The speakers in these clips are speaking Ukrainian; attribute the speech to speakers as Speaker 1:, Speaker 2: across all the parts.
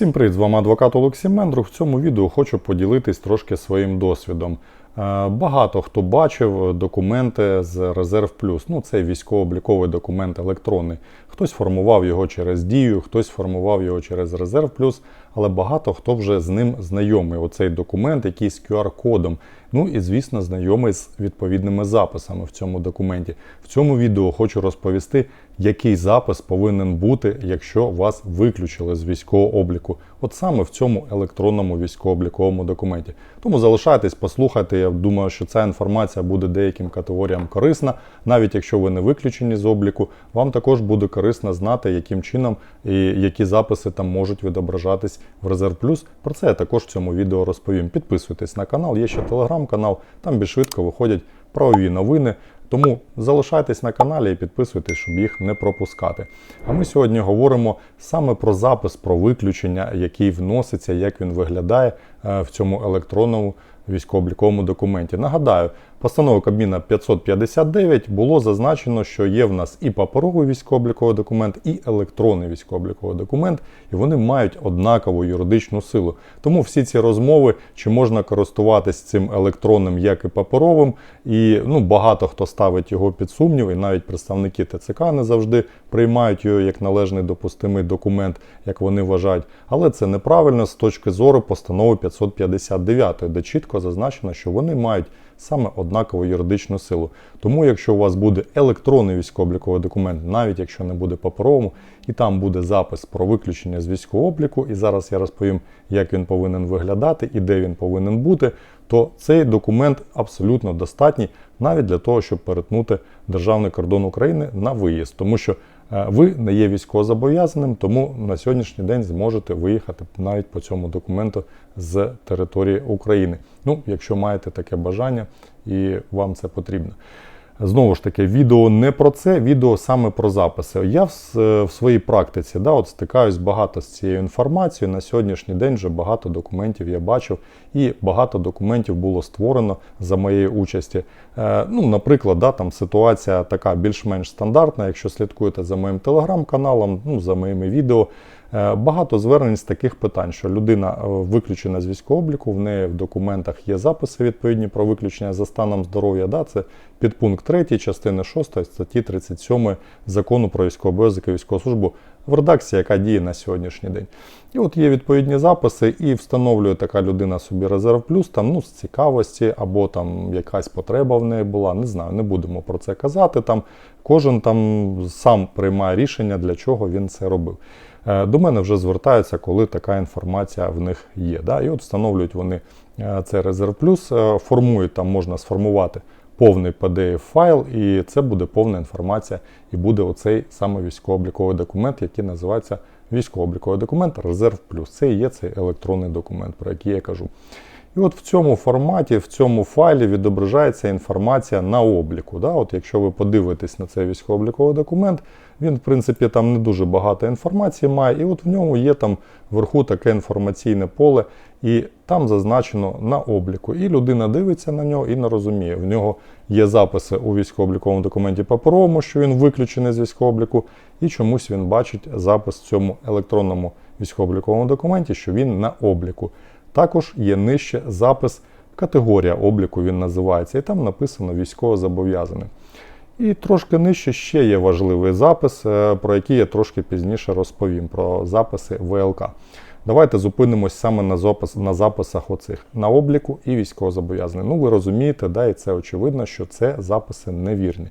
Speaker 1: Всім привіт, з вами адвокат Олексій Мендрух. В цьому відео хочу поділитись трошки своїм досвідом. Е, Багато хто бачив документи з Резерв Плюс. Ну, це військово-обліковий документ електронний. Хтось формував його через Дію, хтось формував його через Резерв Плюс, але багато хто вже з ним знайомий. Оцей документ, який з QR-кодом. Ну і, звісно, знайомий з відповідними записами в цьому документі. В цьому відео хочу розповісти, який запис повинен бути, якщо вас виключили з військового обліку. От саме в цьому електронному військово-обліковому документі. Тому залишайтесь, послухайте. Я думаю, що ця інформація буде деяким категоріям корисна. Навіть якщо ви не виключені з обліку, вам також буде корисно знати, яким чином і які записи там можуть відображатись в Резерв Плюс. Про це я також в цьому відео розповім. Підписуйтесь на канал, є ще телеграм-канал, там більш швидко виходять правові новини. Тому залишайтесь на каналі і підписуйтесь, щоб їх не пропускати. А ми сьогодні говоримо саме про запис, про виключення, який вноситься, як він виглядає е, в цьому електронному військово-обліковому документі. Нагадаю, постановою Кабміна 559 було зазначено, що є в нас і паперовий військово-обліковий документ, і електронний військово-обліковий документ, і вони мають однакову юридичну силу. Тому всі ці розмови, чи можна користуватись цим електронним, як і паперовим, і ну, багато хто ставить його під сумнів, і навіть представники ТЦК не завжди приймають його як належний допустимий документ, як вони вважають. Але це неправильно з точки зору постанови 559, де чітко зазначено, що вони мають саме однакову юридичну силу. Тому, якщо у вас буде електронний військово-обліковий документ, навіть якщо не буде паперовому, і там буде запис про виключення з військового обліку, і зараз я розповім, як він повинен виглядати і де він повинен бути, то цей документ абсолютно достатній навіть для того, щоб перетнути державний кордон України на виїзд, тому що ви не є військовозобов'язаним, тому на сьогоднішній день зможете виїхати навіть по цьому документу з території України. Ну, якщо маєте таке бажання і вам це потрібно. Знову ж таки, відео не про це, відео саме про записи. Я в, своїй практиці да, от стикаюсь багато з цією інформацією. На сьогоднішній день вже багато документів я бачив, і багато документів було створено за моєї участі. Е, ну, Наприклад, да, там ситуація така більш-менш стандартна. Якщо слідкуєте за моїм телеграм-каналом, ну, за моїми відео. Багато звернень з таких питань, що людина виключена з військового обліку, в неї в документах є записи відповідні про виключення за станом здоров'я. Да, Це підпункт 3 частини 6 статті 37 закону про військовий і військову службу в редакції, яка діє на сьогоднішній день. І от є відповідні записи, і встановлює така людина собі резерв плюс там ну з цікавості, або там якась потреба в неї була. Не знаю, не будемо про це казати. Там Кожен там сам приймає рішення, для чого він це робив. Е, до мене вже звертаються, коли така інформація в них є. Да? І от встановлюють вони е, це резерв плюс, формують там, можна сформувати повний pdf файл, і це буде повна інформація, і буде оцей саме військово-обліковий документ, який називається військово-обліковий документ Резерв Плюс. Це і є цей електронний документ, про який я кажу. І от в цьому форматі, в цьому файлі відображається інформація на обліку. Да? От Якщо ви подивитесь на цей військово-обліковий документ, він, в принципі, там не дуже багато інформації має, і от в ньому є там вверху таке інформаційне поле, і там зазначено на обліку. І людина дивиться на нього і не розуміє. В нього є записи у військово-обліковому документі паперовому, що він виключений з військового обліку, і чомусь він бачить запис в цьому електронному військово-обліковому документі, що він на обліку. Також є нижче запис, категорія обліку він називається, і там написано військово зобов'язаний. І трошки нижче ще є важливий запис, е, про який я трошки пізніше розповім, про записи ВЛК. Давайте зупинимось саме на запис, на записах оцих на обліку і військовозобов'язаний. Ну, ви розумієте, да, і це очевидно, що це записи невірні.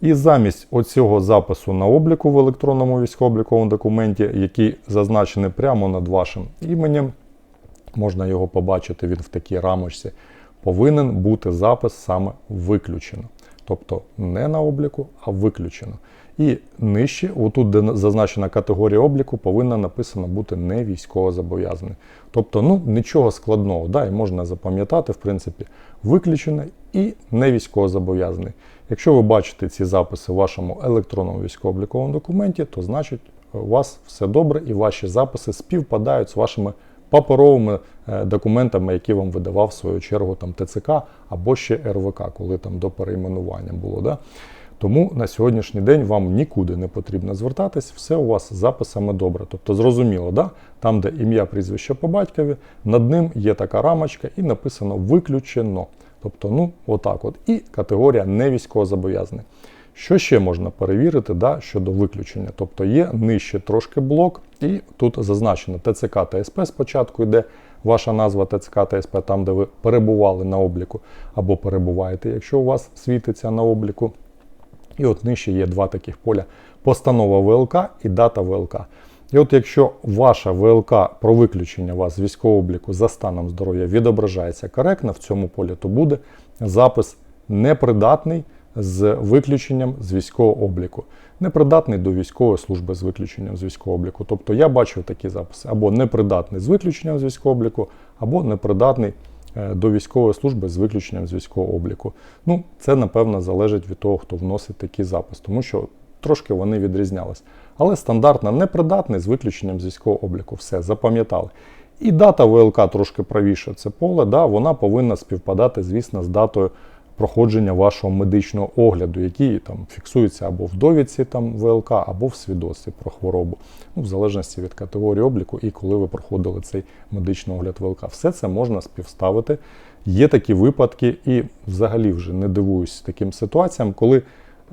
Speaker 1: І замість оцього запису на обліку в електронному військово-обліковому документі, який зазначений прямо над вашим іменем, можна його побачити, він в такій рамочці, повинен бути запис саме виключено. Тобто не на обліку, а виключено. І нижче, отут, де зазначена категорія обліку, повинна написано бути не військово зобов'язаний. Тобто, ну нічого складного, да, і можна запам'ятати, в принципі, виключений і не військово зобов'язаний. Якщо ви бачите ці записи в вашому електронному військово-обліковому документі, то значить у вас все добре і ваші записи співпадають з вашими паперовими е, документами, які вам видавав в свою чергу там ТЦК або ще РВК, коли там до перейменування було. Да? Тому на сьогоднішній день вам нікуди не потрібно звертатись, все у вас з записами добре. Тобто, зрозуміло, да? там, де ім'я, прізвище по батькові, над ним є така рамочка і написано виключено. Тобто, ну, отак от. І категорія не військовозобов'язаний. Що ще можна перевірити да, щодо виключення? Тобто є нижче трошки блок, і тут зазначено ТЦК та СП спочатку йде ваша назва ТЦК та СП, там, де ви перебували на обліку або перебуваєте, якщо у вас світиться на обліку. І от нижче є два таких поля: постанова ВЛК і дата ВЛК. І от якщо ваша ВЛК про виключення вас з військового обліку за станом здоров'я відображається коректно в цьому полі, то буде запис непридатний з виключенням з військового обліку. Непридатний до військової служби з виключенням з військового обліку. Тобто я бачив такі записи: або непридатний з виключенням з військового обліку, або непридатний е, до військової служби з виключенням з військового обліку. Ну, це напевно залежить від того, хто вносить такий запис, тому що трошки вони відрізнялись. Але стандартно непридатний з виключенням з військового обліку. Все, запам'ятали. І дата ВЛК трошки правіше це поле, да, вона повинна співпадати, звісно, з датою проходження вашого медичного огляду, який там фіксується або в довідці там ВЛК, або в свідоцтві про хворобу, ну, в залежності від категорії обліку і коли ви проходили цей медичний огляд ВЛК. Все це можна співставити. Є такі випадки, і взагалі вже не дивуюсь таким ситуаціям, коли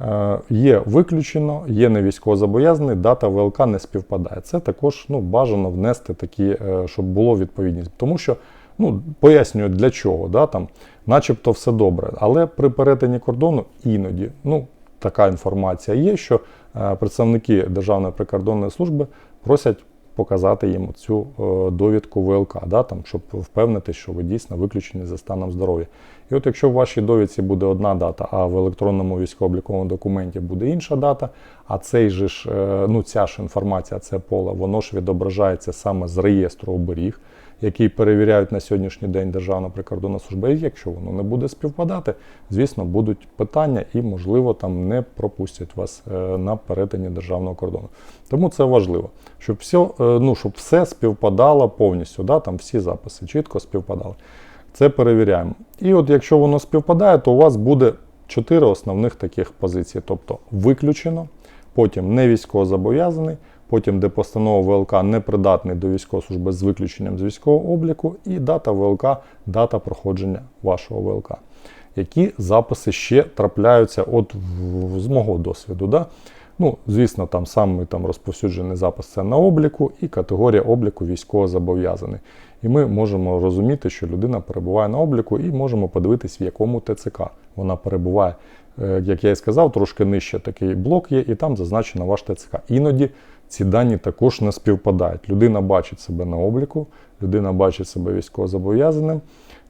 Speaker 1: е, є виключено, є не військовозобов'язаний, дата ВЛК не співпадає. Це також ну, бажано внести такі, е, щоб було відповідність. Тому що ну, пояснюю для чого, да, там, начебто все добре. Але при перетині кордону іноді ну, така інформація є, що е, представники Державної прикордонної служби просять показати їм цю е, довідку ВЛК, да, там, щоб впевнитися, що ви дійсно виключені за станом здоров'я. І от якщо в вашій довідці буде одна дата, а в електронному військово-обліковому документі буде інша дата, а цей же ж, е, ну ця ж інформація, це поле, воно ж відображається саме з реєстру оберіг, який перевіряють на сьогоднішній день Державна прикордонна служба. І якщо воно не буде співпадати, звісно, будуть питання і, можливо, там не пропустять вас е, на перетині державного кордону. Тому це важливо, щоб все, ну, щоб все співпадало повністю, да, там всі записи чітко співпадали. Це перевіряємо. І от якщо воно співпадає, то у вас буде чотири основних таких позиції: тобто виключено, потім не військовозобов'язаний, потім де постанова ВЛК непридатний до військової служби з виключенням з військового обліку, і дата ВЛК, дата проходження вашого ВЛК. Які записи ще трапляються от з мого досвіду. Да? Ну, Звісно, там самий там розповсюджений запис це на обліку і категорія обліку військовозобов'язаний. І ми можемо розуміти, що людина перебуває на обліку, і можемо подивитись, в якому ТЦК вона перебуває. Е, Як я і сказав, трошки нижче такий блок є, і там зазначено ваш ТЦК. Іноді ці дані також не співпадають. Людина бачить себе на обліку, людина бачить себе військовозобов'язаним,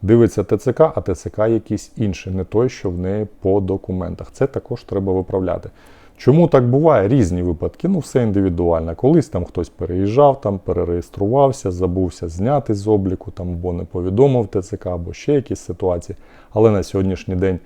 Speaker 1: дивиться ТЦК, а ТЦК якийсь інший, не той, що в неї по документах. Це також треба виправляти. Чому так буває? Різні випадки, ну все індивідуально. Колись там хтось переїжджав, там перереєструвався, забувся зняти з обліку, там або не повідомив ТЦК, або ще якісь ситуації. Але на сьогоднішній день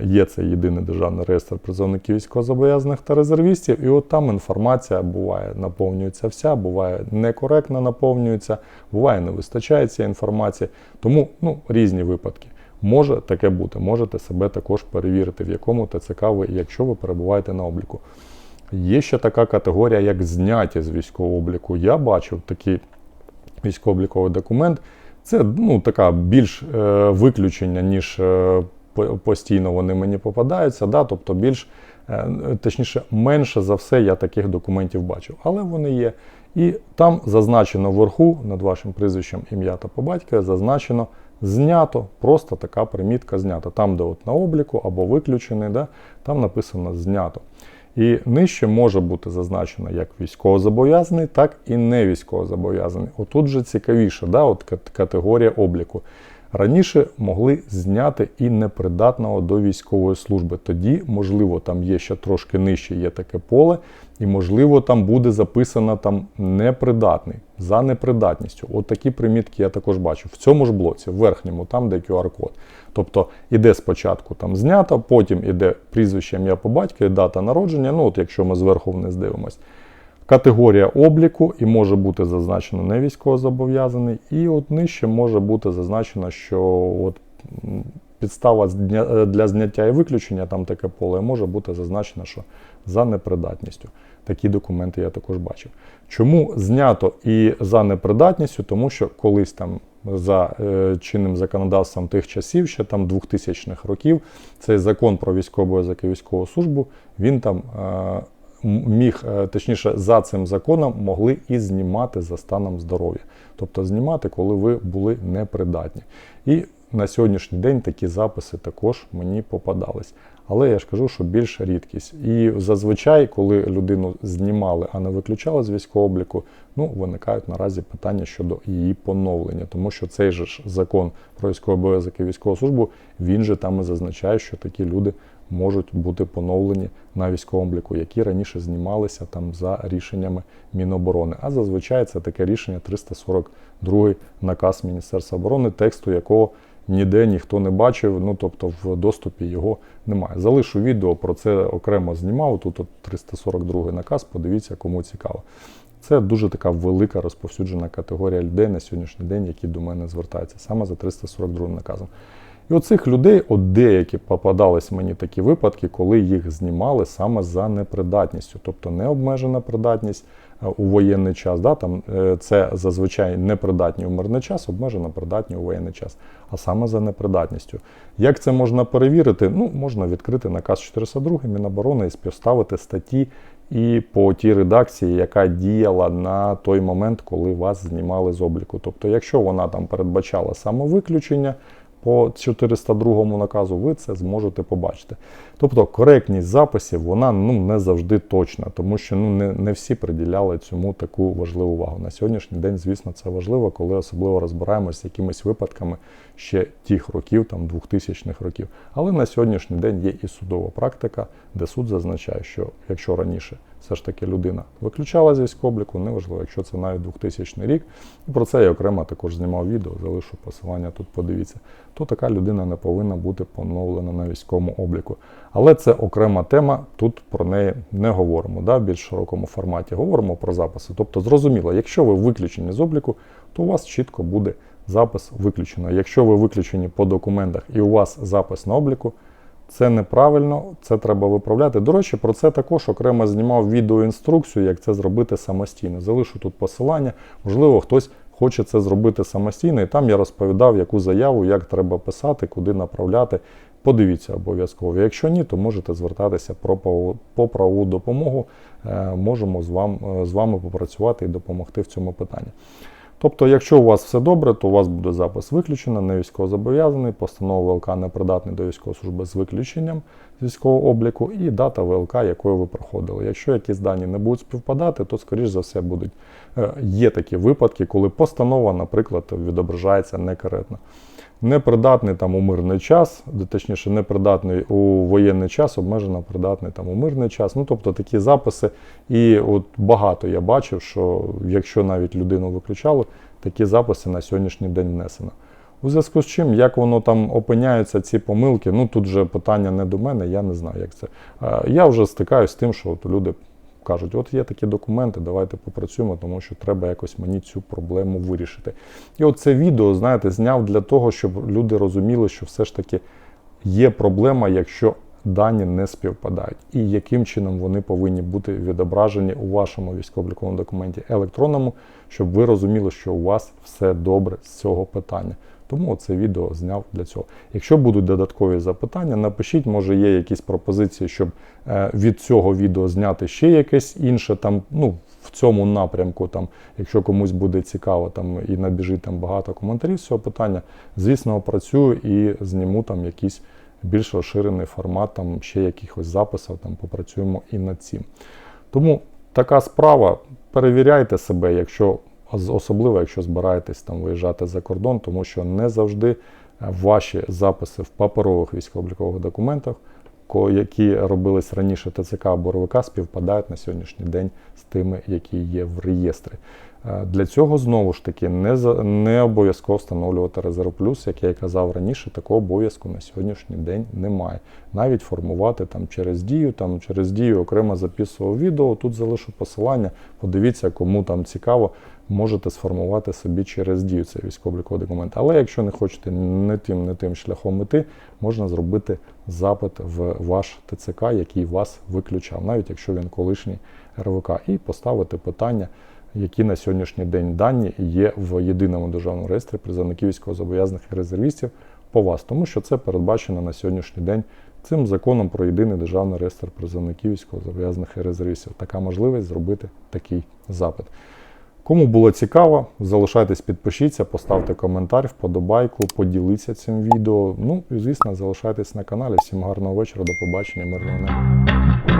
Speaker 1: є цей єдиний державний реєстр призовників військовозобов'язаних та резервістів, і от там інформація буває, наповнюється вся, буває некоректно наповнюється, буває не вистачає цієї інформації. Тому ну, різні випадки. Може таке бути, можете себе також перевірити, в якому ТЦК ви, якщо ви перебуваєте на обліку. Є ще така категорія, як зняті з військового обліку. Я бачив такий військово-обліковий документ. Це ну, така більш е, виключення, ніж е, постійно вони мені попадаються. Да? Тобто більш, е, точніше, менше за все я таких документів бачив. Але вони є. І там зазначено вверху над вашим прізвищем ім'я та по батькові зазначено знято, просто така примітка знята. Там, де от на обліку або виключений, да, там написано знято. І нижче може бути зазначено як військовозобов'язаний, так і не військовозобов'язаний. Отут же цікавіше, да, от категорія обліку. Раніше могли зняти і непридатного до військової служби. Тоді, можливо, там є ще трошки нижче є таке поле, і, можливо, там буде записано там непридатний за непридатністю. От такі примітки я також бачу. В цьому ж блоці, в верхньому, там де QR-код. Тобто іде спочатку там знято, потім іде прізвище ім'я по батькові, дата народження. Ну, от якщо ми зверху вниз дивимось. Категорія обліку і може бути зазначено не військовозобов'язаний, і от нижче може бути зазначено, що от підстава е, для зняття і виключення, там таке поле може бути зазначено, що за непридатністю. Такі документи я також бачив. Чому знято і за непридатністю? Тому що колись там за е, чинним законодавством тих часів, ще там 2000-х років, цей закон про військовий обов'язок і військову службу, він там е, міг, е, точніше, за цим законом могли і знімати за станом здоров'я. Тобто знімати, коли ви були непридатні. І на сьогоднішній день такі записи також мені попадались. Але я ж кажу, що більш рідкість. І зазвичай, коли людину знімали, а не виключали з військового обліку, ну виникають наразі питання щодо її поновлення, тому що цей же ж закон про військовий обов'язок і військову службу, він же там і зазначає, що такі люди можуть бути поновлені на військовому обліку, які раніше знімалися там за рішеннями Міноборони. А зазвичай це таке рішення 342 наказ Міністерства оборони, тексту якого ніде ніхто не бачив, ну тобто в доступі його немає. Залишу відео про це окремо знімав. Тут от 342 наказ, подивіться, кому цікаво. Це дуже така велика розповсюджена категорія людей на сьогоднішній день, які до мене звертаються саме за 342 наказом. І оцих людей, от деякі попадались мені такі випадки, коли їх знімали саме за непридатністю, тобто не обмежена придатність е, у воєнний час. Да, там, е, це зазвичай непридатні у мирний час, обмежена придатні у воєнний час, а саме за непридатністю. Як це можна перевірити? Ну, можна відкрити наказ 402 Міноборони і співставити статті і по тій редакції, яка діяла на той момент, коли вас знімали з обліку. Тобто, якщо вона там передбачала самовиключення, по 402 наказу ви це зможете побачити. Тобто коректність записів вона ну не завжди точна, тому що ну не, не всі приділяли цьому таку важливу увагу. На сьогоднішній день, звісно, це важливо, коли особливо розбираємося з якимись випадками ще тих років, там 2000-х років. Але на сьогоднішній день є і судова практика, де суд зазначає, що якщо раніше все ж таки людина виключала з військобліку, неважливо, якщо це навіть 2000 рік. Про це я окремо також знімав відео, залишу посилання тут, подивіться, то така людина не повинна бути поновлена на військовому обліку. Але це окрема тема, тут про неї не говоримо да, в більш широкому форматі. Говоримо про записи. Тобто, зрозуміло, якщо ви виключені з обліку, то у вас чітко буде запис виключено. Якщо ви виключені по документах і у вас запис на обліку, це неправильно, це треба виправляти. До речі, про це також окремо знімав відеоінструкцію, як це зробити самостійно. Залишу тут посилання. Можливо, хтось хоче це зробити самостійно, і там я розповідав, яку заяву, як треба писати, куди направляти. Подивіться обов'язково. Якщо ні, то можете звертатися про по правову допомогу. Е, Можемо е, з вами попрацювати і допомогти в цьому питанні. Тобто, якщо у вас все добре, то у вас буде запис виключено, не військовозобов'язаний, постанова ВЛК непридатний до військової служби з виключенням з військового обліку і дата ВЛК, якою ви проходили. Якщо якісь дані не будуть співпадати, то скоріш за все будуть. е, Є такі випадки, коли постанова, наприклад, відображається некоректно. Непридатний там у мирний час, точніше, непридатний у воєнний час, обмежено придатний там у мирний час. Ну, тобто такі записи. І от багато я бачив, що якщо навіть людину виключали, такі записи на сьогоднішній день внесено. У зв'язку з чим, як воно там опиняються, ці помилки, ну тут же питання не до мене, я не знаю, як це. Я вже стикаюсь з тим, що от люди кажуть, от є такі документи, давайте попрацюємо, тому що треба якось мені цю проблему вирішити. І от це відео, знаєте, зняв для того, щоб люди розуміли, що все ж таки є проблема, якщо дані не співпадають, і яким чином вони повинні бути відображені у вашому військово-обліковому документі електронному, щоб ви розуміли, що у вас все добре з цього питання. Тому це відео зняв для цього. Якщо будуть додаткові запитання, напишіть, може є якісь пропозиції, щоб е, від цього відео зняти ще якесь інше там, ну, в цьому напрямку, там, якщо комусь буде цікаво там, і набіжить там багато коментарів з цього питання, звісно, опрацюю і зніму там якийсь більш розширений формат, там ще якихось записів, там попрацюємо і над цим. Тому така справа. Перевіряйте себе, якщо особливо, якщо збираєтесь там виїжджати за кордон, тому що не завжди е, ваші записи в паперових військово-облікових документах, які робились раніше ТЦК або РВК, співпадають на сьогоднішній день з тими, які є в реєстрі. Е, Для цього знову ж таки не, не обов'язково встановлювати резерв плюс, як я і казав раніше, такого обов'язку на сьогоднішній день немає. Навіть формувати там через дію, там через дію окремо записував відео. Тут залишу посилання. Подивіться, кому там цікаво, можете сформувати собі через дію цей військово-обліковий документ. Але якщо не хочете не тим, не тим шляхом іти, можна зробити запит в ваш ТЦК, який вас виключав, навіть якщо він колишній РВК, і поставити питання які на сьогоднішній день дані є в єдиному державному реєстрі призовників військовозобов'язаних і резервістів по вас, тому що це передбачено на сьогоднішній день цим законом про єдиний державний реєстр призовників військовозобов'язаних і резервістів. Така можливість зробити такий запит. Кому було цікаво, залишайтесь, підпишіться, поставте коментар, вподобайку, поділіться цим відео. Ну і звісно, залишайтесь на каналі. Всім гарного вечора, до побачення, мирного неба.